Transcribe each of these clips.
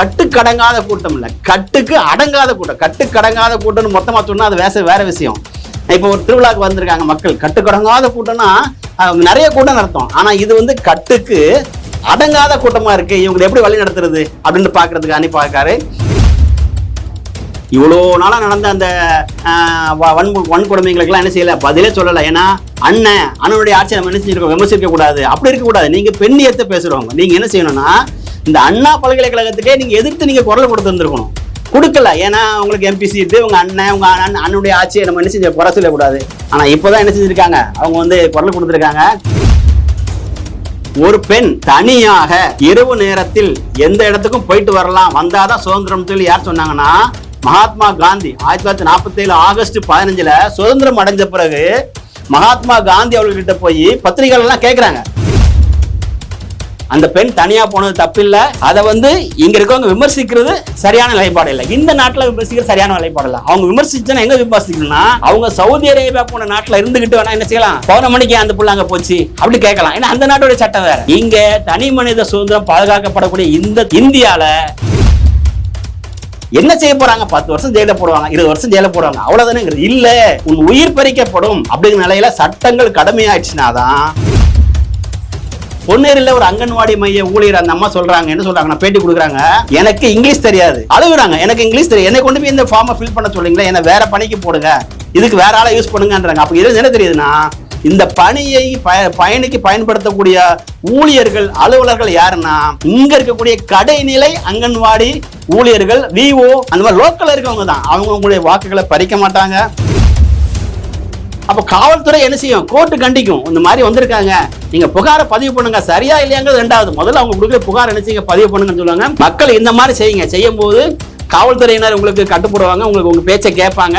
கட்டுக்கடங்காத கூட்டம் இல்லை. கட்டுக்கு அடங்காத கூட்டம். கட்டுக்கடங்காத கூட்டம்னு மொத்தமாக சொன்னால் அது வேச வேற விஷயம். இப்போ ஒரு திருவிழாவுக்கு வந்திருக்காங்க மக்கள். கட்டுக்கடங்காத கூட்டம்னா நிறைய கூட்டம் நடத்தும். ஆனால் இது வந்து கட்டுக்கு அடங்காத கூட்டமாக இருக்கு. இவங்களை எப்படி வழி நடத்துறது அப்படின்னு பார்க்கறதுக்கு அனுப்பி பார்க்காரு இவ்வளோ நாளாக நடந்த அந்த வன் வன்கொடுமைகளுக்கெல்லாம் என்ன செய்யலை? பதிலே சொல்லலை. ஏன்னா அண்ணன் அண்ணனுடைய ஆட்சியை நம்ம என்ன செஞ்சுருக்கோம்? விமர்சிக்க கூடாது அப்படி இருக்கக்கூடாது. நீங்கள் பெண்ணியத்தை பேசுகிறவங்க நீங்கள் என்ன செய்யணும்னா இந்த அண்ணா பல்கலைக்கழகத்துக்கே நீங்க எதிர்த்து நீங்க குரல் கொடுத்து வந்திருக்கணும். கொடுக்கல. ஏன்னா உங்களுக்கு எம்பி சீட்டு உங்க அண்ணன் உங்க அண்ணன் அண்ணனுடைய ஆட்சியை நம்ம என்ன செஞ்ச குறை சொல்லக்கூடாது. ஆனா இப்போதான் என்ன செஞ்சிருக்காங்க? அவங்க வந்து குரல் கொடுத்துருக்காங்க. ஒரு பெண் தனியாக இரவு நேரத்தில் எந்த இடத்துக்கும் போயிட்டு வரலாம். வந்தாதான் சுதந்திரம் சொல்லி யார் சொன்னாங்கன்னா மகாத்மா காந்தி. ஆயிரத்தி தொள்ளாயிரத்தி நாற்பத்தி ஏழு ஆகஸ்ட் பதினஞ்சுல சுதந்திரம் அடைஞ்ச பிறகு மகாத்மா காந்தி அவர்கள்கிட்ட போய் பத்திரிகைகள் எல்லாம் கேக்குறாங்க. அந்த பெண் தனியா போனது தப்பில்ல. அதை வந்து இங்க இருக்கவங்க விமர்சிக்கிறது சரியான நிலைப்பாடு இல்லை. இந்த நாட்டுல விமர்சிக்கிறது சரியான நிலைப்பாடு இல்லை. அவங்க விமர்சிச்சா எங்க விமர்சிக்கணும்னா அவங்க சவுதி அரேபியா போன நாட்டுல இருந்துகிட்டு வேணா என்ன செய்யலாம்? பௌர்ண மணிக்கு அந்த புள்ள அங்க போச்சு? அப்படி கேட்கலாம். ஏன்னா அந்த நாட்டோட சட்டம் வேற. இங்க தனி மனித சுதந்திரம் பாதுகாக்கப்படக்கூடிய இந்த இந்தியால என்ன செய்ய போறாங்க? பத்து வருஷம் ஜெயில போடுவாங்க இருபது வருஷம் ஜெயில போடுவாங்க. அவ்வளவுதானே இல்ல உன் உயிர் பறிக்கப்படும் அப்படிங்கிற நிலையில சட்டங்கள் கடுமையாச்சுனாதான் பொன்னேரில ஒரு அங்கன்வாடி மைய ஊழியர் அந்த அம்மா சொல்றாங்க என்ன சொல்றாங்க நான் பேட்டி கொடுக்குறாங்க. எனக்கு இங்கிலீஷ் தெரியாது. அழுகுறாங்க எனக்கு இங்கிலீஷ் தெரியும் என்னை கொண்டு போய் இந்த ஃபார்மை ஃபில் பண்ண சொல்றீங்களா? என்ன வேற பணிக்கு போடுங்க. இதுக்கு வேற ஆளை யூஸ் பண்ணுங்கன்றாங்க. அப்ப இது என்ன தெரியுதுன்னா இந்த பணியை பய- பயணிக்கு பயன்படுத்தக்கூடிய ஊழியர்கள் அலுவலர்கள் யாருன்னா இங்க இருக்கக்கூடிய கடைநிலை அங்கன்வாடி ஊழியர்கள் விஓ அந்த மாதிரி லோக்கல் இருக்கவங்க தான். அவங்க உங்களுடைய வாக்குகளை பறிக்க மாட்டாங்க. அப்ப காவல்துறை என்ன செய்யும்? கோர்ட்டு கண்டிக்கும். இந்த மாதிரி வந்திருக்காங்க. நீங்க புகாரை பதிவு பண்ணுங்க. சரியா இல்லையாங்கிறது ரெண்டாவது. முதல்ல அவங்க கொடுக்குற புகார் என்ன செய்யுங்க? பதிவு பண்ணுங்கன்னு சொல்லுவாங்க. மக்கள் இந்த மாதிரி செய்யுங்க. செய்யும் போது காவல்துறையினர் உங்களுக்கு கட்டுப்படுவாங்க. உங்களுக்கு உங்க பேச்சை கேட்பாங்க.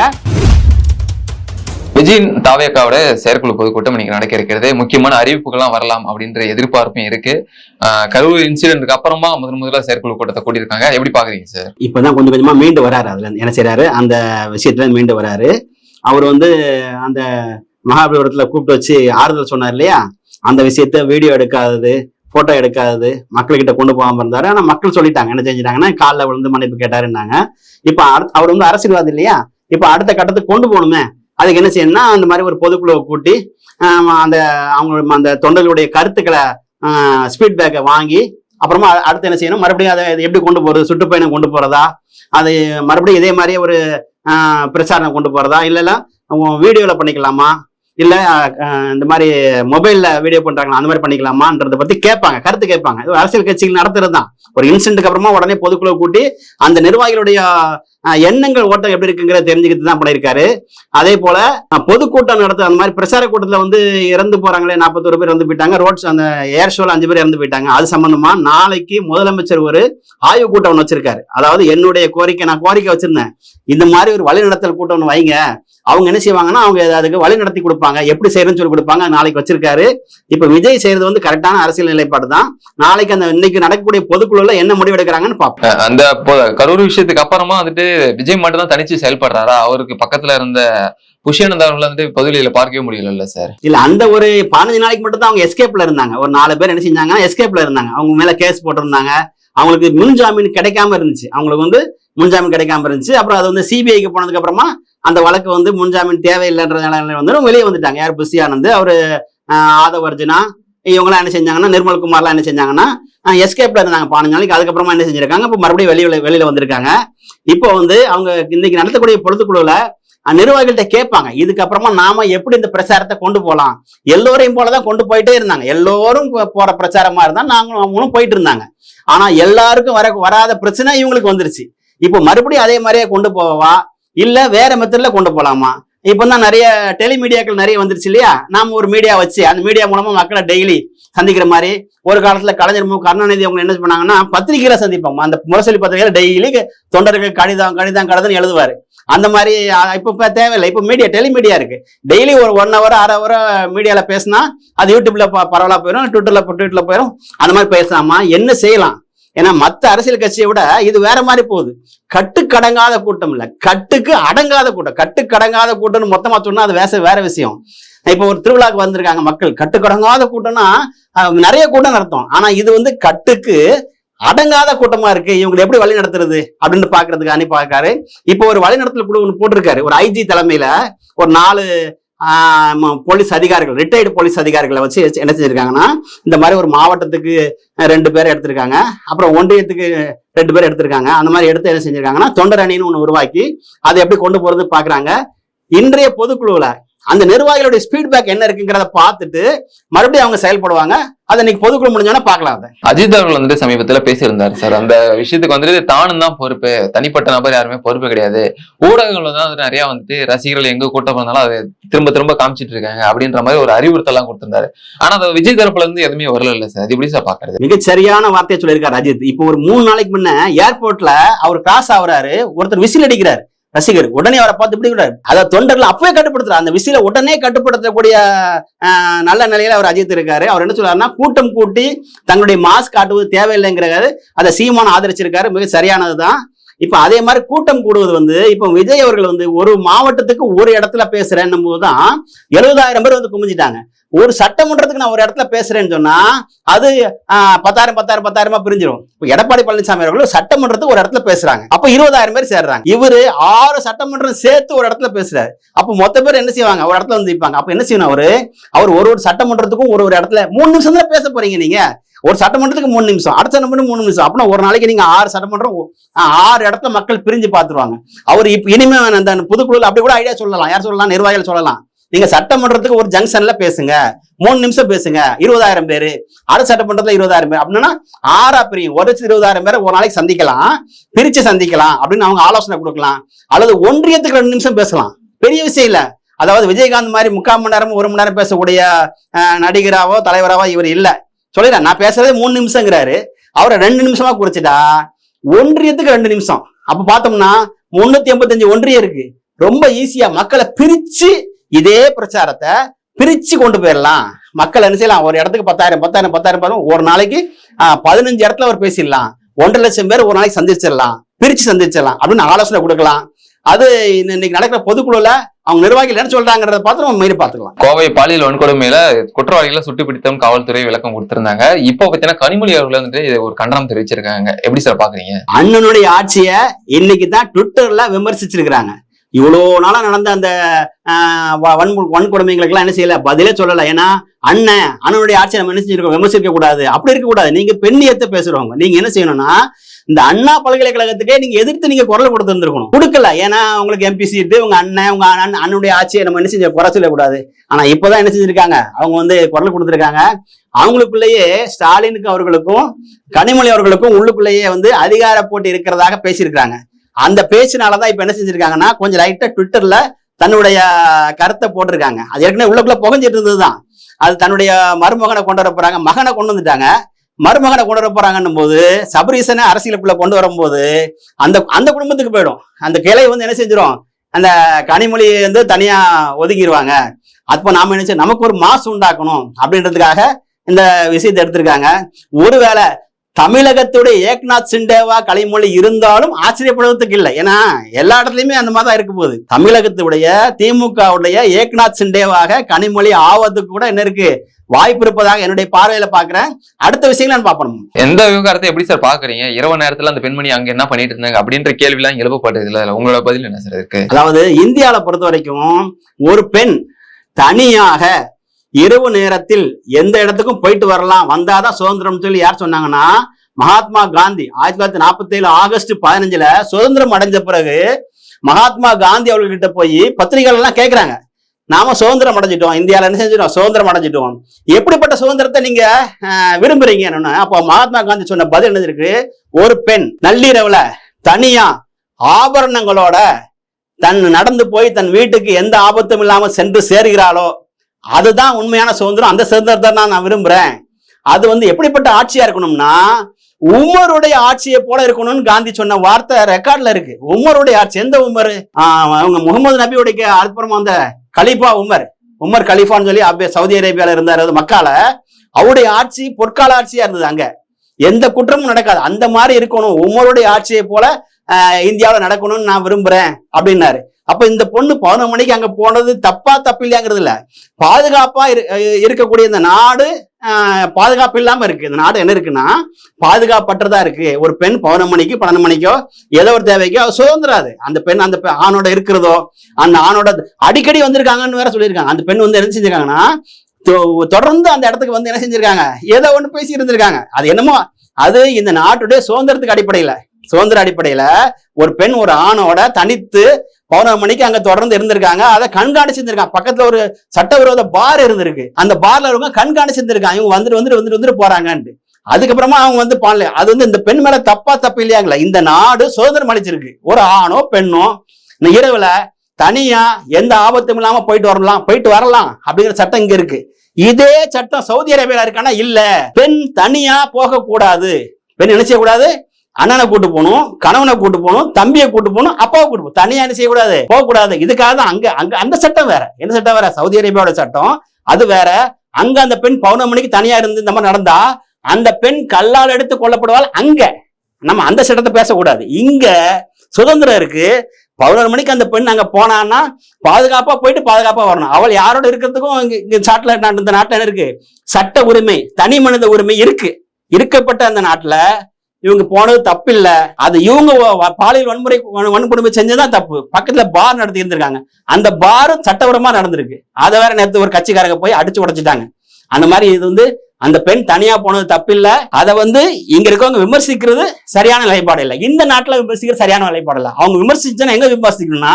விஜயின் தாவேக்காவோட செயற்குழு பொதுக்கூட்டம் இன்னைக்கு நடக்க இருக்கிறது. முக்கியமான அறிவிப்புகள்லாம் வரலாம் அப்படின்ற எதிர்பார்ப்பும் இருக்கு. கரூர் இன்சிடென்ட்க்கு அப்புறமா முதன் முதல்ல செயற்குழு கூட்டத்தை கூட்டியிருக்காங்க. எப்படி பாக்குறீங்க சார்? இப்பதான் கொஞ்சம் கொஞ்சமா மீண்டு வராரு அதுல. என்ன செய்றாரு? அந்த விஷயத்துல மீண்டு வராரு. அவர் வந்து அந்த மகாபலிபுரத்துல கூப்பிட்டு வச்சு ஆறுதல் சொன்னார் இல்லையா? அந்த விஷயத்த வீடியோ எடுக்காதது போட்டோ எடுக்காதது மக்கள்கிட்ட கொண்டு போகாம இருந்தாரு. ஆனா மக்கள் சொல்லிட்டாங்க. என்ன செஞ்சிட்டாங்கன்னா காலில் விழுந்து மன்னிப்பு கேட்டாருன்னாங்க. இப்ப அடுத்து அவர் வந்து அரசியல்வாதி இல்லையா? இப்ப அடுத்த கட்டத்துக்கு கொண்டு போகணுமே. அதுக்கு என்ன செய்யணும்னா அந்த மாதிரி ஒரு பொதுக்குழுவை கூட்டி அந்த அவங்க அந்த தொண்டர்களுடைய கருத்துக்களை ஸ்பீட் பேக்கை வாங்கி அப்புறமா அடுத்து என்ன செய்யணும்? மறுபடியும் அதை எப்படி கொண்டு போறது? சுற்றுப்பயணம் கொண்டு போறதா? அது மறுபடியும் இதே மாதிரியே ஒரு பிரச்சாரம் கொண்டு போறதா? இல்லைன்னா வீடியோவில் பண்ணிக்கலாமா? இல்லை இந்த மாதிரி மொபைலில் வீடியோ பண்றாங்களா? அந்த மாதிரி பண்ணிக்கலாமான்றதை பத்தி கேட்பாங்க கருத்து கேட்பாங்க. இது அரசியல் கட்சிகள் நடத்துறது தான் ஒரு இன்சிடென்ட்க்கு அப்புறமா உடனே பொதுக்குழு கூட்டி அந்த நிர்வாகிகளுடைய எண்ணங்கள் ஓட்டம் எப்படி இருக்குங்கிறத தெரிஞ்சுக்கிட்டு தான் பண்ணியிருக்காரு. அதே போல பொதுக்கூட்டம் நடத்த அந்த மாதிரி பிரச்சார கூட்டத்தில் வந்து இறந்து போறாங்களே நாற்பத்தொரு பேர் இறந்து போயிட்டாங்க. ரோட்ஸ் அந்த ஏர் ஷோல அஞ்சு பேர் இறந்து போயிட்டாங்க. அது சம்பந்தமா நாளைக்கு முதலமைச்சர் ஒரு ஆய்வு கூட்டம் ஒன்று வச்சிருக்காரு. அதாவது என்னுடைய கோரிக்கை நான் கோரிக்கை வச்சிருந்தேன். இந்த மாதிரி ஒரு வழிநடத்தல் கூட்டம் ஒன்று வைங்க. அவங்க என்ன செய்வாங்கன்னா அவங்க அதுக்கு வழி நடத்தி கொடுப்பாங்க. எப்படி செய்யறதுன்னு சொல்லி கொடுப்பாங்க. நாளைக்கு வச்சிருக்காரு. இப்ப விஜய் செய்யறது வந்து கரெக்டான அரசியல் நிலைப்பாடு தான். நாளைக்கு அந்த இன்னைக்கு நடக்கக்கூடிய பொதுக்குழுல என்ன முடிவு எடுக்கிறாங்கன்னு பார்ப்போம். அந்த கரூர் விஷயத்துக்கு அப்புறமா வந்துட்டு விஜய் மட்டும் தான் தனிச்சு செயல்படுறாரா? அவருக்கு பக்கத்துல இருந்த புஷ்யானந்த் அவர்களை வந்து பொதுவெளியில பார்க்கவே முடியல சார்? இல்ல அந்த ஒரு பதினஞ்சு நாளைக்கு மட்டும் தான் அவங்க எஸ்கேப்ல இருந்தாங்க. ஒரு நாலு பேர் என்ன செஞ்சாங்கன்னா எஸ்கேப்ல இருந்தாங்க. அவங்க மேல கேஸ் போட்டிருந்தாங்க. அவங்களுக்கு முன்ஜாமீன் கிடைக்காம இருந்துச்சு. அவங்களுக்கு வந்து முன்ஜாமீன் கிடைக்காம இருந்துச்சு. அப்புறம் அது வந்து சிபிஐக்கு போனதுக்கு அப்புறமா அந்த வழக்கு வந்து முன்ஜாமீன் தேவையில்லைன்ற வந்து வெளியே வந்துட்டாங்க. யார் புஷி ஆனந்த் அவர் ஆஹ், அர்ஜுனா இவங்களாம் என்ன செஞ்சாங்கன்னா நிர்மல் குமார்லாம் என்ன செஞ்சாங்கன்னா எஸ்கேப்ல இருந்தாங்க பதினஞ்சு நாளைக்கு அதுக்கப்புறமா என்ன செஞ்சிருக்காங்க இப்போ மறுபடியும் வெளியில வெளியில வந்திருக்காங்க. இப்போ வந்து அவங்க இன்னைக்கு நடத்தக்கூடிய பொழுதுக்குழுல நிர்வாகிகள்கிட்ட நிர்வாகிகள்ட்ட கேட்பாங்க. இதுக்கப்புறமா நாம எப்படி இந்த பிரச்சாரத்தை கொண்டு போகலாம் எல்லோரையும் போலதான் கொண்டு போயிட்டே இருந்தாங்க. எல்லோரும் போற பிரச்சாரமா இருந்தா நாங்களும் அவங்களும் போயிட்டு இருந்தாங்க. ஆனா எல்லாருக்கும் வர வராத பிரச்சனை இவங்களுக்கு வந்துருச்சு. இப்போ மறுபடியும் அதே மாதிரியே கொண்டு போவா இல்ல வேற மெத்தட்ல கொண்டு போலாமா? இப்போ தான் நிறைய டெலிமீடியாக்கள் நிறைய வந்துருச்சு இல்லையா? நாம ஒரு மீடியா வச்சு அந்த மீடியா மூலமா மக்களை டெய்லி சந்திக்கிற மாதிரி ஒரு காலத்துல கலைஞர் மு கருணாநிதி அவங்க என்ன பண்ணாங்கன்னா பத்திரிகையில சந்திப்போம். அந்த முரசொலி பத்திரிகையில டெய்லி தொண்டர்கள் கடிதம் கடிதம் கடிதம் எழுதுவாரு. அந்த மாதிரி இப்போ இப்போ தேவையில்லை. இப்போ மீடியா டெலிமீடியா இருக்கு. டெய்லி ஒரு ஒன் ஹவர் அரை ஹவர் மீடியால பேசினா அது யூடியூப்ல ப- பரவலா போயிடும் ட்விட்டர்ல ட்விட்டர்ல போயிடும் அந்த மாதிரி பேசலாமா? என்ன செய்யலாம்? ஏன்னா மத்த அரசியல் கட்சியை விட இது வேற மாதிரி போகுது. கட்டுக்கடங்காத கூட்டம் இல்ல. கட்டுக்கு அடங்காத கூட்டம். கட்டுக்கடங்காத கூட்டம்னு மொத்தமா சொன்னா அது வேற வேற விஷயம். இப்போ ஒரு திருவிழாக்கு வந்திருக்காங்க மக்கள். கட்டுக்கடங்காத கூட்டம்னா நிறைய கூட்டம் நடத்தும். ஆனா இது வந்து கட்டுக்கு அடங்காத கூட்டமா இருக்கு. இவங்களை எப்படி வழி நடத்துறது அப்படின்னு பாக்குறதுக்கு அனுப்பி பாக்காரு இப்போ ஒரு வழிநடத்தல் குழு ஒன்று போட்டிருக்காரு. ஒரு ஐஜி தலைமையில ஒரு நாலு போலீஸ் அதிகாரிகள் ரிட்டையர்டு போலீஸ் அதிகாரிகளை வச்சு என்ன செஞ்சிருக்காங்கன்னா இந்த மாதிரி ஒரு மாவட்டத்துக்கு ரெண்டு பேர் எடுத்திருக்காங்க. அப்புறம் ஒன்றியத்துக்கு ரெண்டு பேர் எடுத்திருக்காங்க. அந்த மாதிரி எடுத்து என்ன செஞ்சிருக்காங்கன்னா தொண்டர் அணின்னு ஒன்று உருவாக்கி அதை எப்படி கொண்டு போகிறது பாக்குறாங்க. இன்றைய பொதுக்குழுவில் அந்த நிர்வாகிகளுடைய ஃபீட்பேக் என்ன இருக்குங்கிறத பார்த்துட்டு மறுபடியும் அவங்க செயல்படுவாங்க. அதை இன்னைக்கு பொதுக்குழு முடிஞ்சோன்னா பார்க்கலாம் அதை. அஜித் அவர்கள் வந்துட்டு சமீபத்துல பேசியிருந்தாரு சார். அந்த விஷயத்துக்கு வந்துட்டு தானும் தான் பொறுப்பு. தனிப்பட்ட நபர் யாருமே பொறுப்பு கிடையாது. ஊடகங்கள் தான் வந்துட்டு நிறைய வந்துட்டு ரசிகர்கள் எங்க கூட்டம் இருந்தாலும் அதை திரும்ப திரும்ப காமிச்சிட்டு இருக்காங்க அப்படின்ற மாதிரி ஒரு அறிவுறுத்தலாம் கொடுத்திருந்தாரு. ஆனா அது விஜய் தரப்புல இருந்து எதுவுமே வரல இல்ல சார். அது எப்படி சார் பாக்குறது மிகச் சரியான வார்த்தையை சொல்லியிருக்காரு அஜித். இப்போ ஒரு மூணு நாளைக்கு முன்ன ஏர்போர்ட்ல அவர் கிராஸ் ஆகுறாரு. ஒருத்தர் விசில் அடிக்கிறார். ரசிகர் உடனே அவரை பார்த்து இப்படி விடுறாரு அதை தொண்டர்கள் அப்பவே கட்டுப்படுத்துறாரு அந்த விசில உடனே கட்டுப்படுத்தக்கூடிய ஆஹ், நல்ல நிலையில அவர் அஜித் இருக்காரு. அவர் என்ன சொல்றாருன்னா கூட்டம் கூட்டி தங்களுடைய மாஸ்க் காட்டுவது தேவையில்லைங்கிறாரு அதை சீமான ஆதரிச்சிருக்காரு. மிக சரியானதுதான். இப்ப அதே மாதிரி கூட்டம் கூடுவது வந்து இப்ப விஜய் அவர்கள் வந்து ஒரு மாவட்டத்துக்கு ஒரு இடத்துல பேசுறேன்னும் போதுதான் எழுபதாயிரம் பேர் வந்து குமிஞ்சிட்டாங்க. ஒரு சட்டமன்றத்துக்கு நான் ஒரு இடத்துல பேசுறேன்னு சொன்னா அது ஆஹ், பத்தாயிரம் பத்தாயிரம் பத்தாயிரமா பிரிஞ்சிடும் இப்போ எடப்பாடி பழனிசாமி அவர்கள் சட்டமன்றத்துக்கு ஒரு இடத்துல பேசுறாங்க. அப்ப இருபதாயிரம் பேர் சேர்றாங்க. இவரு ஆறு சட்டமன்றம் சேர்த்து ஒரு இடத்துல பேசுறாரு. அப்ப மொத்த பேர் என்ன செய்வாங்க? ஒரு இடத்துல வந்து அப்ப என்ன செய்யணும் அவரு? அவர் ஒரு ஒரு சட்டமன்றத்துக்கும் ஒரு ஒரு இடத்துல மூணு நிமிஷம் தான் பேச போறீங்க நீங்க? ஒரு சட்டமன்றத்துக்கு மூணு நிமிஷம். அடுத்த சட்டமன்றம் மூணு நிமிஷம். அப்படின்னா ஒரு நாளைக்கு நீங்க ஆறு சட்டமன்றம் ஆறு இடத்துல மக்கள் பிரிஞ்சு பார்த்துருவாங்க. அவர் இப்ப இனிமே அந்த புதுக்குழுல அப்படி கூட ஐடியா சொல்லலாம். யார் சொல்லலாம்? நிர்வாகிகள் சொல்லலாம். நீங்க சட்டமன்றத்துக்கு ஒரு ஜங்ஷன்ல பேசுங்க. மூணு நிமிஷம் பேசுங்க. இருபதாயிரம் பேரு. அடுத்த சட்டமன்றத்துல இருபதாயிரம் பேர். அப்படின்னா ஆறா பிரியும். ஒரு லட்சத்து இருபதாயிரம் பேரை ஒரு நாளைக்கு சந்திக்கலாம். பிரிச்சு சந்திக்கலாம். அப்படின்னு அவங்க ஆலோசனை கொடுக்கலாம். அல்லது ஒன்றியத்துக்கு ரெண்டு நிமிஷம் பேசலாம். பெரிய விஷயம் இல்ல. அதாவது விஜயகாந்த் மாதிரி முக்கால் மணி நேரம் ஒரு மணி நேரம் பேசக்கூடிய நடிகராவோ தலைவராவோ இவர் இல்லை. சொல்லிடுறேன். நான் பேசுறதே மூணு நிமிஷங்கிறாரு. அவரை ரெண்டு நிமிஷமா குறிச்சிட்டா ஒன்றியத்துக்கு ரெண்டு நிமிஷம். அப்ப பார்த்தோம்னா முன்னூத்தி எண்பத்தஞ்சு ஒன்றியம் இருக்கு. ரொம்ப ஈஸியா மக்களை பிரிச்சு இதே பிரச்சாரத்தை பிரிச்சு கொண்டு போயிடலாம். மக்கள் என்ன செய்யலாம்? ஒரு இடத்துக்கு பத்தாயிரம் பத்தாயிரம் பத்தாயிரம் பத்தாயிரம் ஒரு நாளைக்கு பதினஞ்சு இடத்துல ஒரு பேசிடலாம். ஒன்றரை லட்சம் பேர் ஒரு நாளைக்கு சந்திச்சிடலாம். பிரிச்சு சந்திச்சிடலாம் அப்படின்னு ஆலோசனை கொடுக்கலாம். அது இன்ன- இன்னைக்கு நடக்கிற பொதுக்குழுல அவங்க நிர்வாகிகள் என்ன சொல்றாங்கிறத பார்த்து நம்ம மீறி பார்த்துக்கலாம். கோவை பாலியல் வன்கொடுமையில குற்றவாளிகளை சுட்டு பிடித்தம் காவல்துறை விளக்கம் கொடுத்திருந்தாங்க. இப்போ பாத்தீங்கன்னா கனிமொழி அவர்கள் வந்துட்டு இது ஒரு கண்டனம் தெரிவிச்சிருக்காங்க. எப்படி சார் பாக்குறீங்க? அண்ணனுடைய ஆட்சியை இன்னைக்கு தான் ட்விட்டர்ல விமர்சிச்சிருக்கிறாங்க. இவ்வளோ நாளாக நடந்த அந்த ஆஹ், வ- வன்மு- வன்கொடுமைகளுக்கெல்லாம் என்ன செய்யல? பதிலே சொல்லலை. ஏன்னா அண்ணன் அண்ணனுடைய ஆட்சியை நம்ம என்ன செஞ்சிருக்கோம்? விமர்சிக்க கூடாது அப்படி இருக்கக்கூடாது. நீங்கள் பெண்ணியத்தை பேசுகிறவங்க நீங்கள் என்ன செய்யணும்னா இந்த அண்ணா பல்கலைக்கழகத்துக்கே நீங்கள் எதிர்த்து நீங்கள் குரல் கொடுத்துருந்துருக்கணும். கொடுக்கல. ஏன்னா உங்களுக்கு எம்பி சீட்டு உங்கள் அண்ணன் உங்கள் அண்ணன் அண்ணனுடைய ஆட்சியை நம்ம என்ன செஞ்ச குறை சொல்லக்கூடாது. ஆனால் இப்போ தான் என்ன செஞ்சுருக்காங்க? அவங்க வந்து குரல் கொடுத்துருக்காங்க. அவங்களுக்குள்ளேயே ஸ்டாலினுக்கு அவர்களுக்கும் கனிமொழி அவர்களுக்கும் உள்ளுக்குள்ளேயே வந்து அதிகார போட்டி இருக்கிறதாக பேசியிருக்கிறாங்க. அந்த பேச்சினாலதான் இப்ப என்ன செஞ்சிருக்காங்கன்னா கொஞ்சம் லைட்டா ட்விட்டர்ல தன்னுடைய கருத்தை போட்டிருக்காங்க. அது ஏற்கனவே உள்ளக்குள்ள புகஞ்சிட்டு இருந்ததுதான். அது தன்னுடைய மருமகனை கொண்டு வர போறாங்க மகனை கொண்டு வந்துட்டாங்க. மருமகனை கொண்டு வர போறாங்கன்னும் போது சபரீசனை அரசியலுக்குள்ள கொண்டு வரும்போது அந்த அந்த குடும்பத்துக்கு போயிடும். அந்த கிளை வந்து என்ன செஞ்சிடும் அந்த கனிமொழி வந்து தனியா ஒதுக்கிடுவாங்க அப்போ நாம என்ன நமக்கு ஒரு மாசு உண்டாக்கணும் அப்படின்றதுக்காக இந்த விஷயத்தை எடுத்திருக்காங்க. ஒருவேளை தமிழகத்துடைய ஏக்நாத் சிண்டேவா கலைமொழி இருந்தாலும் ஆச்சரியப்படுவதற்கு இல்லை. ஏன்னா எல்லா இடத்துலயுமே அந்த மாதிரி தான் இருக்க போகுது. தமிழகத்துடைய திமுகவுடைய ஏக்நாத் சிண்டேவாக கனிமொழி ஆவதுக்கு கூட என்ன இருக்கு? வாய்ப்பு இருப்பதாக என்னுடைய பார்வையில பாக்குறேன். அடுத்த விஷயங்களை நான் பார்ப்போம். எந்த விவகாரத்தை எப்படி சார் பாக்குறீங்க? இரவு நேரத்துல அந்த பெண்மணி அங்க என்ன பண்ணிட்டு இருந்தாங்க? அப்படின்ற கேள்வி எல்லாம் எழுப்பப்படுது இல்ல உங்களோட பதில் என்ன சார் இருக்கு? அதாவது இந்தியாவை பொறுத்த வரைக்கும் ஒரு பெண் தனியாக இரவு நேரத்தில் எந்த இடத்துக்கும் போயிட்டு வரலாம். வந்தாதான் சுதந்திரம் சொல்லி யார் சொன்னாங்கன்னா மகாத்மா காந்தி. ஆயிரத்தி தொள்ளாயிரத்தி நாற்பத்தி ஏழு ஆகஸ்ட் பதினஞ்சுல சுதந்திரம் அடைஞ்ச பிறகு மகாத்மா காந்தி அவர்கிட்ட போய் பத்திரிகைகள் எல்லாம் கேட்கறாங்க நாம சுதந்திரம் அடைஞ்சிட்டோம். இந்தியால என்ன செஞ்சிட்டோம்? சுதந்திரம் அடைஞ்சிட்டோம். எப்படிப்பட்ட சுதந்திரத்தை நீங்க விரும்புறீங்க என்னன்னா அப்போ மகாத்மா காந்தி சொன்ன பதில் என்ன இருக்கு? ஒரு பெண் நள்ளிரவுல தனியா ஆபரணங்களோட தன் நடந்து போய் தன் வீட்டுக்கு எந்த ஆபத்தும் இல்லாமல் சென்று சேர்கிறாளோ அதுதான் உண்மையான சுதந்திரம். அந்த சுதந்திரத்தை தான் நான் விரும்புறேன். அது வந்து எப்படிப்பட்ட ஆட்சியா இருக்கணும்னா உமருடைய ஆட்சியை போல இருக்கணும்னு காந்தி சொன்ன வார்த்தை ரெக்கார்ட்ல இருக்கு. உமருடைய ஆட்சி எந்த உமர்? ஆஹ் அவங்க முகமது நபியுடைய அப்புறமா அந்த கலீஃபா உமர். உமர் கலீஃபான்னு சொல்லி அப்பே சவுதி அரேபியால இருந்தார் அது மக்கால. அவருடைய ஆட்சி பொற்கால ஆட்சியா இருந்தது அங்க. எந்த குற்றமும் நடக்காது. அந்த மாதிரி இருக்கணும். உமருடைய ஆட்சியை போல இந்தியாவில் இந்தியாவுல நடக்கணும்னு நான் விரும்புறேன் அப்படின்னாரு. அப்ப இந்த பொண்ணு பதினொரு மணிக்கு அங்க போனது தப்பா தப்பில்லையாங்கிறது இல்ல. பாதுகாப்பா இரு- இருக்கக்கூடிய இந்த நாடு பாதுகாப்பு இல்லாம இருக்கு. இந்த நாடு என்ன இருக்குன்னா பாதுகாப்பற்றதா இருக்கு. ஒரு பெண் பதினொரு மணிக்கு பன்னெண்டு மணிக்கோ ஏதோ ஒரு தேவைக்கோ சுதந்திராது அந்த பெண் அந்த ஆணோட இருக்கிறதோ அந்த ஆணோட அடிக்கடி வந்திருக்காங்கன்னு வேற சொல்லியிருக்காங்க. அந்த பெண் வந்து என்ன செஞ்சிருக்காங்கன்னா தொ- தொடர்ந்து அந்த இடத்துக்கு வந்து என்ன செஞ்சிருக்காங்க? ஏதோ ஒன்று பேசி இருந்திருக்காங்க அது என்னமோ அது இந்த நாட்டுடைய சுதந்திரத்துக்கு அடிப்படையில. சுதந்திர அடிப்படையில ஒரு பெண் ஒரு ஆணோட தனித்து பௌர்ணமி மணிக்கு அங்க தொடர்ந்து இருந்திருக்காங்க. அதை கண்காணிச்சிருந்திருக்காங்க பக்கத்துல ஒரு சட்டவிரோத பார் இருந்திருக்கு. அந்த பார்ல இருக்கவங்க கண்காணிச்சிருந்திருக்காங்க இவங்க வந்துட்டு வந்துட்டு வந்துட்டு வந்துட்டு போறாங்கன்ட்டு. அதுக்கப்புறமா அவங்க வந்து பாடல. அது வந்து இந்த பெண் மேல தப்பா தப்பு இல்லையாங்களா. இந்த நாடு சுதந்திரம் அளிச்சிருக்கு. ஒரு ஆணோ பெண்ணோ இந்த இரவுல தனியா எந்த ஆபத்தும் இல்லாம போயிட்டு வரலாம் போயிட்டு வரலாம் அப்படிங்கிற சட்டம் இங்க இருக்கு. இதே சட்டம் சவுதி அரேபியால இருக்கானா? இல்ல. பெண் தனியா போக கூடாது பெண் நினைச்ச கூடாது அண்ணனை கூட்டு போகணும் கணவனை கூட்டு போகணும் தம்பியை கூட்டு போகணும் அப்பாவை கூட்டு போகணும். தனியாக என்ன செய்யக்கூடாது? போகக்கூடாது. இதுக்காக தான் அங்க அங்க அந்த சட்டம் வேற. என்ன சட்டம் வேற? சவுதி அரேபியாவோட சட்டம். அது வேற. அங்க அந்த பெண் பௌர்ணமணிக்கு தனியா இருந்து இந்த மாதிரி நடந்தா அந்த பெண் கல்லால் எடுத்து கொல்லப்படுவாள் அங்க. நம்ம அந்த சட்டத்தை பேசக்கூடாது. இங்க சுதந்திரம் இருக்கு. பதினொரு மணிக்கு அந்த பெண் அங்க போனான்னா பாதுகாப்பா போயிட்டு பாதுகாப்பா வரணும். அவள் யாரோட இருக்கிறதுக்கும் இங்க இங்க சாட்டுல இந்த நாட்டில் இருக்கு? சட்ட உரிமை தனி மனித உரிமை இருக்கு. இருக்கப்பட்ட அந்த நாட்டில் இவங்க போனது தப்பு இல்ல அது இவங்க பாலியல் வன்முறை வன்- வன்கொடுமை செஞ்சதான் தப்பு. பக்கத்துல பார் நடத்தி இருந்திருக்காங்க அந்த பாரும் சட்டபூர்வமா நடந்திருக்கு. அதை வேற நேரத்து ஒரு கட்சிக்காரங்க போய் அடிச்சு உடைச்சிட்டாங்க. அந்த மாதிரி இது வந்து அந்த பெண் தனியா போனது தப்பு இல்ல அதை வந்து இங்க இருக்கவங்க விமர்சிக்கிறது சரியான நிலைப்பாடு இல்லை. இந்த நாட்டுல விமர்சிக்கிறது சரியான நிலைப்பாடு இல்லை. அவங்க விமர்சிச்சா எங்க விமர்சிக்கணும்னா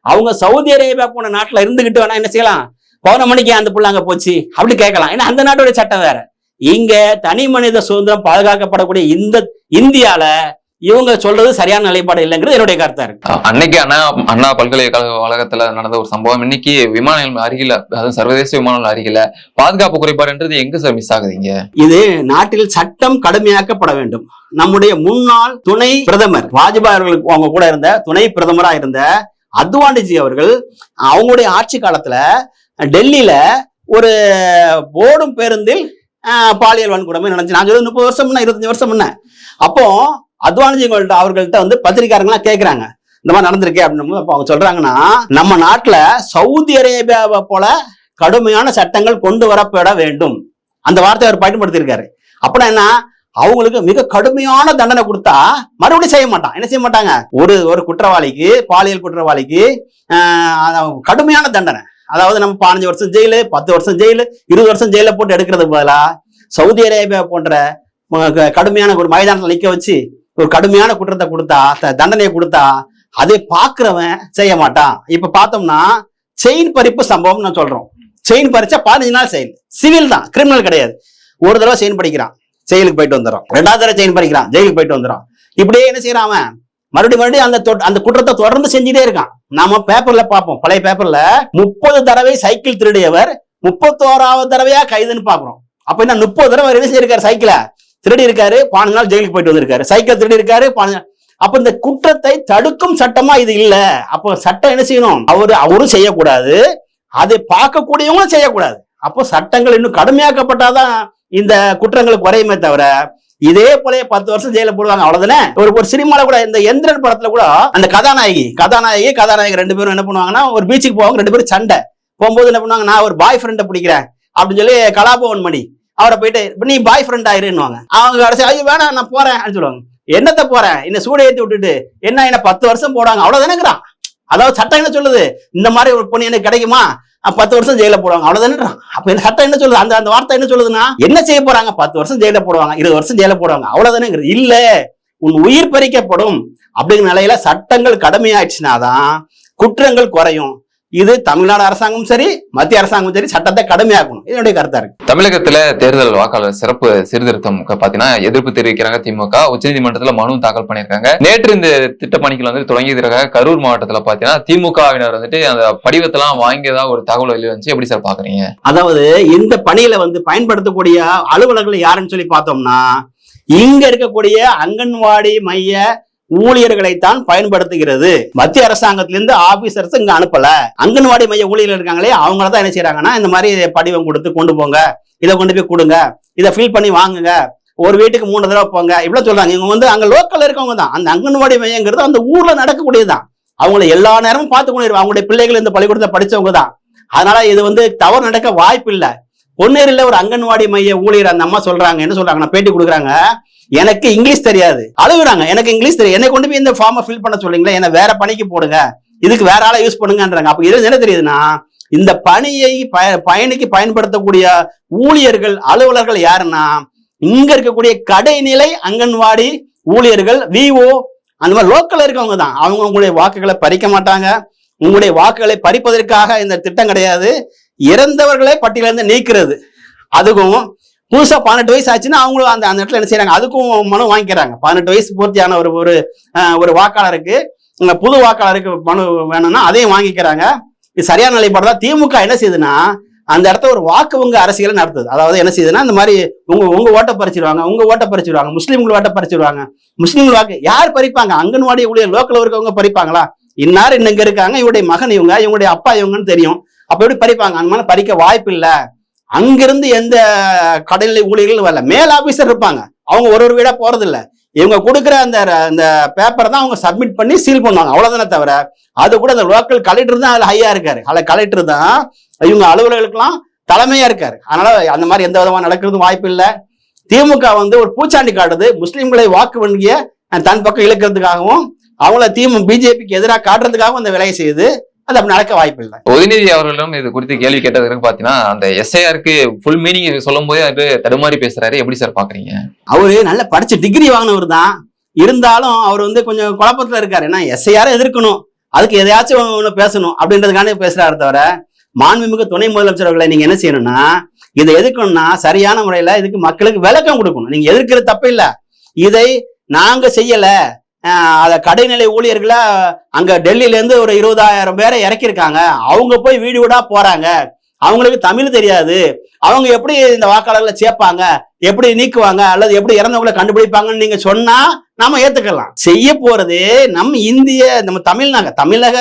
அவங்க சவுதி அரேபியா போன நாட்டுல இருந்துகிட்டு வேணா என்ன செய்யலாம்? பௌர்ணமணிக்கு அந்த பிள்ளை அங்க போச்சு. அப்படி கேட்கலாம். ஏன்னா அந்த நாட்டோட சட்டம் வேற. இங்க தனி மனித சுதந்திரம் பாதுகாக்கப்படக்கூடிய இந்த இந்தியால இவங்க சொல்றது சரியான நிலைப்பாடு இல்லைங்கிறது என்னுடைய கருத்தா இருக்கு. அன்னைக்கு அண்ணா அண்ணா பல்கலைக்கழக வளாகத்துல நடந்த ஒரு சம்பவம். இன்னைக்கு விமான நிலையம் அருகில அதுவும் சர்வதேச விமான நிலையம் அருகில பாதுகாப்பு குறைபாடுன்றது எங்க சார் மிஸ் ஆகுதுங்க? இது நாட்டில் சட்டம் கடுமையாக்கப்பட வேண்டும். நம்முடைய முன்னாள் துணை பிரதமர் வாஜ்பாய் அவர்களுக்கு அவங்க கூட இருந்த துணை பிரதமரா இருந்த அத்வானிஜி அவர்கள் அவங்களுடைய ஆட்சி காலத்துல டெல்லியில ஒரு ஓடும் பேருந்தில் பாலியல் வன்கொடுமை நடந்துச்சு. நான் சொல்றது முப்பது வருஷம் முன்ன இருபத்தஞ்சு வருஷம் முன்ன. அப்போ அத்வானிஜிங்கள்ட்ட அவர்கள்ட்ட வந்து பத்திரிகாரங்களாம் கேட்குறாங்க இந்த மாதிரி நடந்திருக்கு அப்படின்னு அப்போ அவங்க சொல்றாங்கன்னா நம்ம நாட்டில் சவுதி அரேபியாவை போல கடுமையான சட்டங்கள் கொண்டு வரப்பட வேண்டும். அந்த வார்த்தையை அவர் பயன்படுத்தியிருக்காரு. அப்படின்னா என்ன? அவங்களுக்கு மிக கடுமையான தண்டனை கொடுத்தா மறுபடியும் செய்ய மாட்டான். என்ன செய்ய மாட்டாங்க? ஒரு ஒரு குற்றவாளிக்கு பாலியல் குற்றவாளிக்கு கடுமையான தண்டனை. அதாவது நம்ம பதினஞ்சு வருஷம் ஜெயிலு பத்து வருஷம் ஜெயிலு இருபது வருஷம் ஜெயில போட்டு எடுக்கிறதுக்கு பதிலாக சவுதி அரேபியா போன்ற கடுமையான ஒரு மைதானத்தில் நிற்க வச்சு ஒரு கடுமையான குற்றத்தை கொடுத்தா தண்டனையை கொடுத்தா அதை பார்க்குறவன் செய்ய மாட்டான். இப்போ பார்த்தோம்னா செயின் பறிப்பு சம்பவம் நான் சொல்கிறோம் செயின் பறிச்சா பதினஞ்சு நாள் செயல். சிவில் தான் கிரிமினல் கிடையாது. ஒரு தடவை செயின் படிக்கிறான் ஜெயிலுக்கு போயிட்டு வந்துடும் ரெண்டாவது தடவை செயின் படிக்கிறான் ஜெயிலுக்கு போயிட்டு வந்துடும் இப்படியே என்ன செய்யறான் அவன்? மறுபடியும் மறுபடியும் அந்த அந்த குற்றத்தை தொடர்ந்து செஞ்சுட்டே இருக்கான். நாம பேப்பர்ல பார்ப்போம். பழைய பேப்பர்ல முப்பது தடவை சைக்கிள் திருடியவர் முப்பத்தோராவது தடவையா கைதுன்னு பாக்குறோம் அப்ப என்ன முப்பது தடவை என்ன செய்யிருக்காரு சைக்கிளை திருடி இருக்காரு பாஞ்சு நாள் ஜெயிலுக்கு போயிட்டு வந்திருக்காரு. சைக்கிள் திருடி இருக்காரு பாஞ்சு அப்ப இந்த குற்றத்தை தடுக்கும் சட்டமா இது இல்ல. அப்போ சட்டம் என்ன செய்யணும்? அவரு அவரும் செய்யக்கூடாது. அதை பார்க்கக்கூடியவங்களும் செய்யக்கூடாது. அப்போ சட்டங்கள் இன்னும் கடுமையாக்கப்பட்டாதான் இந்த குற்றங்கள் குறையுமே தவிர இதே போல பத்து வருஷம் ஜெயில போடுவாங்க அவ்வளவுதானே? ஒரு ஒரு சினிமால கூட இந்த எந்திரன் படத்துல கூட அந்த கதாநாயகி கதாநாயகி கதாநாயகி ரெண்டு பேரும் என்ன பண்ணுவாங்கன்னா ஒரு பீச்சுக்கு போவாங்க ரெண்டு பேரும் சண்டை. போகும்போது என்ன பண்ணுவாங்க நான் ஒரு பாய் ஃப்ரெண்டை பிடிக்கிறேன் அப்படின்னு சொல்லி கலாபவன் மணி அவரை போயிட்டு நீ பாய் ஃப்ரெண்ட் ஆயிருன்னுவாங்க. அவங்க கடைசி ஐயோ வேணாம் நான் போறேன் அப்படின்னு சொல்லுவாங்க. என்னத்த போறேன் என்ன சூடு ஏத்தி விட்டுட்டு என்ன என்ன பத்து வருஷம் போடுவாங்க? அவ்வளவுதானேங்கிறான். அதாவது சட்டம் என்ன சொல்லுது? இந்த மாதிரி ஒரு பொண்ணு எனக்கு கிடைக்குமா? பத்து வருஷம் ஜெயில போடுவாங்க. அவ்வளவுதானேன்றான் அப்ப இந்த சட்டம் என்ன சொல்லுது? அந்த அந்த வார்த்தை என்ன சொல்லுதுன்னா என்ன செய்ய போறாங்க? பத்து வருஷம் ஜெயில போடுவாங்க. இருபது வருஷம் ஜெயில போடுவாங்க. அவ்வளவுதானேங்கிறது. இல்ல உன் உயிர் பறிக்கப்படும் அப்படிங்கிற நிலையில சட்டங்கள் கடமையாயிடுச்சுனாதான் குற்றங்கள் குறையும். இது தமிழ்நாடு அரசாங்கமும் சரி மத்திய அரசாங்கமும் சரி சட்டத்தை கடுமையாக்கணும். இது என்னுடைய கருத்தா இருக்கு. தமிழகத்துல தேர்தல் வாக்காளர் சிறப்பு சீர்திருத்தம் பாத்தீங்கன்னா எதிர்ப்பு தெரிவிக்கிறாங்க திமுக உச்சநீதிமன்றத்துல மனு தாக்கல் பண்ணியிருக்காங்க. நேற்று இந்த திட்ட பணிகள் வந்து தொடங்கியதற்காக கரூர் மாவட்டத்துல பாத்தீங்கன்னா திமுகவினர் வந்துட்டு அந்த படிவத்தெல்லாம் வாங்கியதா ஒரு தகவல் வெளியே வந்துச்சு. எப்படி சார் பாக்குறீங்க? அதாவது இந்த பணியில வந்து பயன்படுத்தக்கூடிய அலுவலர்கள் யாருன்னு சொல்லி பார்த்தோம்னா இங்க இருக்கக்கூடிய அங்கன்வாடி மைய ஊழியர்களைத்தான் பயன்படுத்துகிறது. மத்திய அரசாங்கத்திலிருந்து ஆபீசர்ஸ் இங்க அனுப்பல. அங்கன்வாடி மைய ஊழியர்கள் இருக்காங்களே அவங்கள தான் என்ன செய்யறாங்கன்னா இந்த மாதிரி படிவம் கொடுத்து கொண்டு போங்க. இதை கொண்டு போய் கொடுங்க. இதை ஃபில் பண்ணி வாங்குங்க. ஒரு வீட்டுக்கு மூணு தடவை போங்க. இவ்வளவு சொல்றாங்க. இவங்க வந்து அங்க லோக்கல்ல இருக்கவங்க தான். அந்த அங்கன்வாடி மையங்கிறது அந்த ஊர்ல நடக்கக்கூடியதுதான் அவங்கள எல்லா நேரமும் பார்த்து கொண்டு அவங்களுடைய பிள்ளைகள் இந்த பள்ளிக்கூடத்தை படிச்சவங்க தான். அதனால இது வந்து தவறு நடக்க வாய்ப்பு இல்லை. பொன்னேரில ஒரு அங்கன்வாடி மைய ஊழியர் அந்த அம்மா சொல்றாங்க. என்ன சொல்றாங்க நான் பேட்டி கொடுக்குறாங்க. எனக்கு இங்கிலீஷ் தெரியாது. அழுகுறாங்க. எனக்கு இங்கிலீஷ் தெரியும் என்னை கொண்டு போய் இந்த ஃபார்மை ஃபில் பண்ண சொல்றீங்களா? என்ன வேற பணிக்கு போடுங்க. இதுக்கு வேற ஆளை யூஸ் பண்ணுங்கன்றாங்க. அப்ப இது என்ன தெரியுதுன்னா இந்த பணியை பய- பயணிக்கு பயன்படுத்தக்கூடிய ஊழியர்கள் அலுவலர்கள் யாருன்னா இங்க இருக்கக்கூடிய கடைநிலை அங்கன்வாடி ஊழியர்கள் விஓ அந்த மாதிரி லோக்கல் இருக்கவங்க தான். அவங்க உங்களுடைய வாக்குகளை பறிக்க மாட்டாங்க. உங்களுடைய வாக்குகளை பறிப்பதற்காக இந்த திட்டம் கிடையாது. இறந்தவர்களை பட்டியலிருந்து நீக்கிறது. அதுவும் புதுசாக பதினெட்டு வயசு ஆச்சுன்னா அவங்களும் அந்த அந்த இடத்துல என்ன செய்யறாங்க அதுக்கும் மனு வாங்கிக்கிறாங்க. பதினெட்டு வயசு பூர்த்தியான ஒரு ஒரு ஒரு வாக்காளருக்கு புது வாக்காளருக்கு மனு வேணும்னா அதையும் வாங்கிக்கிறாங்க. இது சரியான நிலைப்பாடு தான் திமுக என்ன செய்யுதுன்னா அந்த இடத்த ஒரு வாக்கு உங்க அரசியலை நடத்துது. அதாவது என்ன செய்யுதுன்னா இந்த மாதிரி உங்க உங்க ஓட்டை பறிச்சிருவாங்க உங்க ஓட்டை பறிச்சிருவாங்க முஸ்லீம்கள் ஓட்ட பறிச்சிருவாங்க. முஸ்லீம்கள் வாக்கு யார் பறிப்பாங்க? அங்கன்வாடி ஊழியர் லோக்கல் இருக்கவங்க பறிப்பாங்களா? இன்னார் இன்னும் இங்க இருக்காங்க. இவருடைய மகன் இவங்க இவங்களுடைய அப்பா இவங்கன்னு தெரியும். அப்ப எப்படி பறிப்பாங்க? அந்த மாதிரி பறிக்க வாய்ப்பு இல்லை அங்கிருந்து எந்த கடைநிலை ஊழியர்கள் வரல. மேல் ஆபீசர் இருப்பாங்க. அவங்க ஒரு ஒரு வீடா போறது இல்ல இவங்க கொடுக்குற அந்த அந்த பேப்பரை தான் அவங்க சப்மிட் பண்ணி சீல் பண்ணுவாங்க. அவ்வளவுதானே தவிர அது கூட அந்த லோக்கல் கலெக்டர் தான் அதுல ஹையா இருக்காரு. அதில் கலெக்டர் தான் இவங்க அலுவலர்களுக்கெல்லாம் தலைமையா இருக்காரு. அதனால அந்த மாதிரி எந்த விதமா நடக்கிறதும் வாய்ப்பு இல்லை. திமுக வந்து ஒரு பூச்சாண்டி காட்டுது. முஸ்லீம்களை வாக்கு வங்கிய தன் பக்கம் இழுக்கிறதுக்காகவும் அவங்கள திமுக பிஜேபிக்கு எதிராக காட்டுறதுக்காகவும் அந்த வேலையை செய்யுது. அது அப்படி நடக்க வாய்ப்பு இல்லை. உதயநிதி அவர்களிடம் இது குறித்து கேள்வி கேட்டதுக்கு பாத்தீங்கன்னா அந்த எஸ்ஐஆருக்கு ஃபுல் மீனிங் சொல்லும் போதே அது தடுமாறி பேசுறாரு. எப்படி சார் பாக்குறீங்க? அவரு நல்ல படிச்ச டிகிரி வாங்கினவர் தான். இருந்தாலும் அவர் வந்து கொஞ்சம் குழப்பத்துல இருக்காரு. ஏன்னா எஸ்ஐயார எதிர்க்கணும். அதுக்கு எதையாச்சும் ஒண்ணு பேசணும் அப்படின்றதுக்கான பேசுறாரு தவிர மாண்புமிகு துணை முதலமைச்சர் அவர்களை நீங்க என்ன செய்யணும்னா இதை எதிர்க்கணும்னா சரியான முறையில இதுக்கு மக்களுக்கு விளக்கம் கொடுக்கணும். நீங்க எதிர்க்கிறது தப்பு இல்ல. இதை நாங்க செய்யல. அதை கடைநிலை ஊழியர்களை அங்கே டெல்லியிலேருந்து ஒரு இருபதாயிரம் பேரை இறக்கியிருக்காங்க. அவங்க போய் வீடு வீடாக போகிறாங்க அவங்களுக்கு தமிழ் தெரியாது. அவங்க எப்படி இந்த வாக்காளர்களை சேர்ப்பாங்க? எப்படி நீக்குவாங்க? அல்லது எப்படி இறந்தவங்களை கண்டுபிடிப்பாங்கன்னு நீங்க சொன்னா நாம ஏத்துக்கலாம். செய்ய போறது நம்ம இந்திய நம்ம தமிழ்நாங்க தமிழக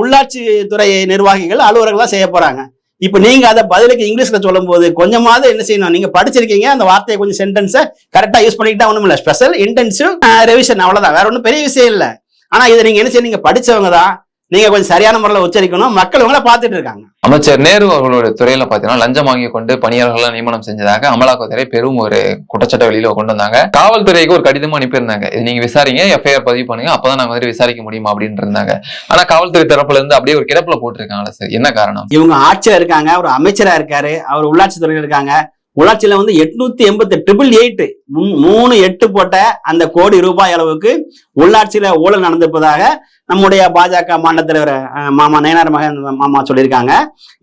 உள்ளாட்சி துறை நிர்வாகிகள் அலுவலர்கள் செய்ய போறாங்க. இப்ப நீங்க அதை பதிலுக்கு இங்கிலீஷ்ல சொல்லும் போது கொஞ்சமாவது என்ன செய்யணும்? நீங்க படிச்சிருக்கீங்க அந்த வார்த்தையை கொஞ்சம் சென்டென்ஸை கரெக்டா யூஸ் பண்ணிக்கிட்டா ஒண்ணும் இல்ல. ஸ்பெஷல் இன்டென்சிவ் ரெவிஷன் அவ்வளவுதான். வேற ஒன்றும் பெரிய விஷயம் இல்ல. ஆனா இதை நீங்க என்ன செய்ய நீங்க படிச்சவங்க தான். நீங்க கொஞ்சம் சரியான முறையில் உச்சரிக்கணும். மக்கள் உங்களை பார்த்துட்டு இருக்காங்க. அமைச்சர் நேரு அவர்களோட துறையில பாத்தீங்கன்னா லஞ்சம் வாங்கி கொண்டு பணியாளர்களை நியமனம் செஞ்சதாக அமலாக்கத்துறை பெரும் ஒரு குற்றச்சாட்டை வெளியில கொண்டு வந்தாங்க. காவல்துறைக்கு ஒரு கடிதம் அனுப்பியிருந்தாங்க. இது நீங்க விசாரிங்க எஃப்ஐஆர் பதிவு பண்ணுங்க அப்பதான் நாங்க வந்து விசாரிக்க முடியுமா அப்படின்னு இருந்தாங்க. ஆனா காவல்துறை தரப்புல இருந்து அப்படியே ஒரு கிடப்புல போட்டிருக்காங்களா சார். என்ன காரணம்? இவங்க ஆட்சியா இருக்காங்க அவர் அமைச்சரா இருக்காரு அவர் உள்ளாட்சி துறையில இருக்காங்க. உள்ளாட்சியில வந்து எட்நூத்தி எண்பத்தி ட்ரிபிள் எயிட் மூணு எட்டு போட்ட அந்த கோடி ரூபாய் அளவுக்கு உள்ளாட்சியில ஊழல் நடந்திருப்பதாக நம்முடைய பாஜக மாநில தலைவர் மாமா நயனார் மகன் மாமா சொல்லியிருக்காங்க.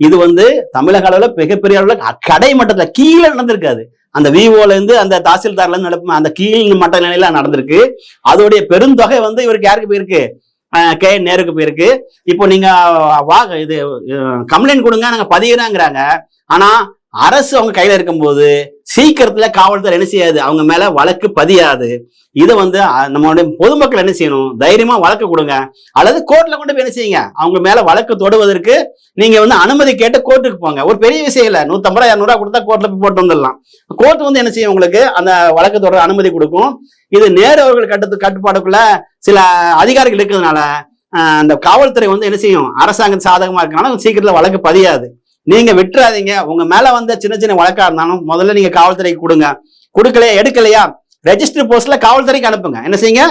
இது வந்து தமிழக அளவுல மிகப்பெரிய அளவுல கடை மட்டத்துல கீழே நடந்திருக்காது. அந்த விஓல இருந்து அந்த தாசில்தார்ல இருந்து நடப்பு அந்த கீழ் மட்ட நிலையில நடந்திருக்கு. அதோடைய பெருந்தொகை வந்து இவருக்கு யாருக்கு போயிருக்கு? கே நேருக்கு போயிருக்கு. இப்போ நீங்க வா இது கம்ப்ளைண்ட் கொடுங்க நாங்க பதிகிறோங்கிறாங்க ஆனா அரசு அவங்க கையில இருக்கும்போது சீக்கிரத்துல காவல்துறை என்ன செய்யாது? அவங்க மேல வழக்கு பதியாது. இதை வந்து நம்மளுடைய பொதுமக்கள் என்ன செய்யணும்? தைரியமா வழக்கு கொடுங்க. அல்லது கோர்ட்ல கொண்டு போய் என்ன செய்யுங்க? அவங்க மேல வழக்கு தொடுவதற்கு நீங்க வந்து அனுமதி கேட்டு கோர்ட்டுக்கு போங்க. ஒரு பெரிய விஷயம் இல்ல. நூத்தம்பது ரூபா இரநூறுவா கொடுத்தா கோர்ட்ல போய் போட்டு வந்துடலாம். கோர்ட் வந்து என்ன செய்யும் உங்களுக்கு? அந்த வழக்கு தொடர அனுமதி கொடுக்கும். இது நேரவர்கள் கட்டு கட்டுப்பாடுக்குள்ள சில அதிகாரிகள் இருக்கிறதுனால அந்த காவல்துறை வந்து என்ன செய்யும்? அரசாங்கம் சாதகமா இருக்கனால சீக்கிரத்துல வழக்கு பதியாது. நீங்க விட்டுறாதீங்க. உங்க மேல வந்த சின்ன சின்ன வழக்கா இருந்தாலும் முதல்ல நீங்க காவல்துறைக்கு கொடுங்க. கொடுக்கலையா எடுக்கலையா? ரெஜிஸ்டர் போஸ்ட்ல காவல்துறைக்கு அனுப்புங்க. என்ன செய்யுங்க?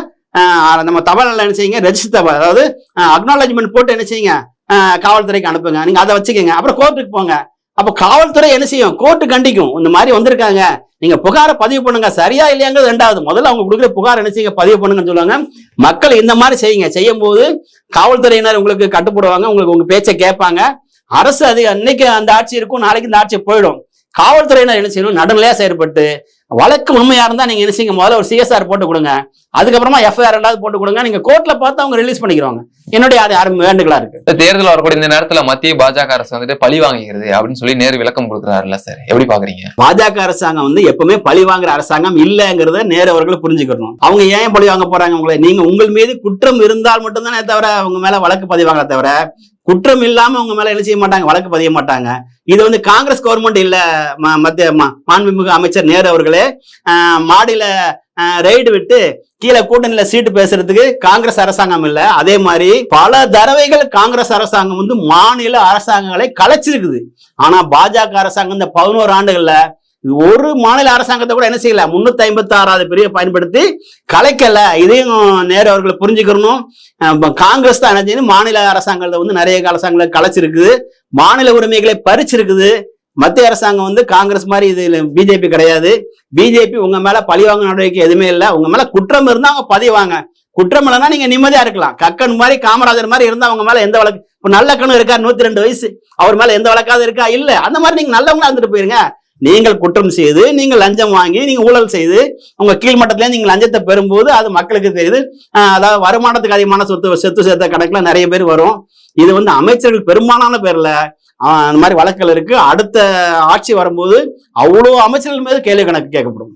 நம்ம தபால்ல என்ன செய்யுங்க? ரெஜிஸ்டர் தபால் அதாவது அக்னாலஜ்மெண்ட் போட்டு என்ன செய்யுங்க? காவல்துறைக்கு அனுப்புங்க. நீங்க அதை வச்சுக்கோங்க. அப்புறம் கோர்ட்டுக்கு போங்க. அப்போ காவல்துறை என்ன செய்யும்? கோர்ட்டு கண்டிக்கும். இந்த மாதிரி வந்திருக்காங்க. நீங்க புகாரை பதிவு பண்ணுங்க. சரியா இல்லையாங்கிறது ரெண்டாவது. முதல்ல அவங்க கொடுக்குற புகார் என்ன செய்யுங்க? பதிவு பண்ணுங்கன்னு சொல்லுவாங்க. மக்கள் இந்த மாதிரி செய்யுங்க. செய்யும் போது காவல்துறையினர் உங்களுக்கு கட்டுப்படுவாங்க. உங்களுக்கு உங்க பேச்சை கேட்பாங்க. அரசு அது அன்னைக்கு அந்த ஆட்சி இருக்கும் நாளைக்கு இந்த ஆட்சி போயிடும். காவல்துறையினர் என்ன செய்யணும்? நடுநிலையா செயற்பட்டு வழக்கு உண்மையா இருந்தா நீங்க என்ன செய்யுங்க? முதல்ல ஒரு சிஎஸ்ஆர் போட்டு கொடுங்க. அதுக்கப்புறமா எஃப்ஐஆர் ரெண்டாவது போட்டு கொடுங்க. நீங்க கோர்ட்ல பார்த்து அவங்க ரிலீஸ் பண்ணிக்கிறாங்க. என்னுடைய அது யாரும் வேண்டுகளா இருக்கு. தேர்தல் வரக்கூடிய இந்த நேரத்துல மத்திய பாஜக அரசு வந்துட்டு பழி வாங்குகிறது அப்படின்னு சொல்லி நேரு விளக்கம் கொடுக்குறாருல்ல சார். எப்படி பாக்குறீங்க? பாஜக அரசாங்கம் வந்து எப்பவுமே பழி வாங்குற அரசாங்கம் இல்லைங்கிறத நேரு அவர்கள் புரிஞ்சுக்கணும். அவங்க ஏன் பழி வாங்க போறாங்க உங்களை? நீங்க உங்கள் மீது குற்றம் இருந்தால் மட்டும்தானே தவிர அவங்க மேல வழக்கு பதிவாங்க தவிர குற்றம் இல்லாம அவங்க மேல என்ன செய்ய மாட்டாங்க? வழக்கு பதிய மாட்டாங்க. இது வந்து காங்கிரஸ் கவர்மெண்ட் இல்ல ம- மத்திய மாண்புமிகு அமைச்சர் நேரு அவர்களே மாடியில ரெய்டு விட்டு கீழே கூட்டணியில சீட்டு பேசுறதுக்கு காங்கிரஸ் அரசாங்கம் இல்ல. அதே மாதிரி பல தடவைகள் காங்கிரஸ் அரசாங்கம் வந்து மாநில அரசாங்கங்களை கலைச்சிருக்குது. ஆனா பாஜக அரசாங்கம் இந்த பதினோரு ஆண்டுகள்ல ஒரு மாநில அரசாங்கத்தை கூட என்ன செய்யல? முன்னூத்தி ஐம்பத்தி ஆறாவது பிரிவை பயன்படுத்தி கலைக்கல. இதையும் நேரு அவர்களை புரிஞ்சுக்கணும். காங்கிரஸ் தான் என்ன செய்யுது? மாநில அரசாங்கத்தை வந்து நிறைய அரசாங்கங்களை கலைச்சிருக்குது. மாநில உரிமைகளை பறிச்சிருக்குது. மத்திய அரசாங்கம் வந்து காங்கிரஸ் மாதிரி இது பிஜேபி கிடையாது. பிஜேபி உங்க மேல பழிவாங்க நடவடிக்கை எதுவுமே இல்லை. உங்க மேல குற்றம் இருந்தா அவங்க பதிவாங்க குற்றம் இல்லைன்னா நீங்க நிம்மதியா இருக்கலாம். கக்கன் மாதிரி காமராஜர் மாதிரி இருந்தா அவங்க மேல எந்த வழக்கு? இப்ப நல்ல கண்ணு இருக்கா நூத்தி ரெண்டு வயசு. அவர் மேல எந்த வழக்காவது இருக்கா? இல்ல. அந்த மாதிரி நீங்க நல்லவங்களா இருந்துட்டு போயிருங்க. நீங்கள் குற்றம் செய்து நீங்கள் லஞ்சம் வாங்கி நீங்க ஊழல் செய்து உங்க கீழ்மட்டத்திலே நீங்கள் லஞ்சத்தை பெறும்போது அது மக்களுக்கு தெரியுது. அதாவது வருமானத்துக்கு அதிகமான சொத்து சொத்து சேர்த்த கணக்குல நிறைய பேர் வரும். இது வந்து அமைச்சர்கள் பெரும்பாலான பேர்ல அந்த மாதிரி வழக்குகள் இருக்கு. அடுத்த ஆட்சி வரும்போது அவ்வளோ அமைச்சர்கள் மீது கேள்வி கணக்கு கேட்கப்படும்.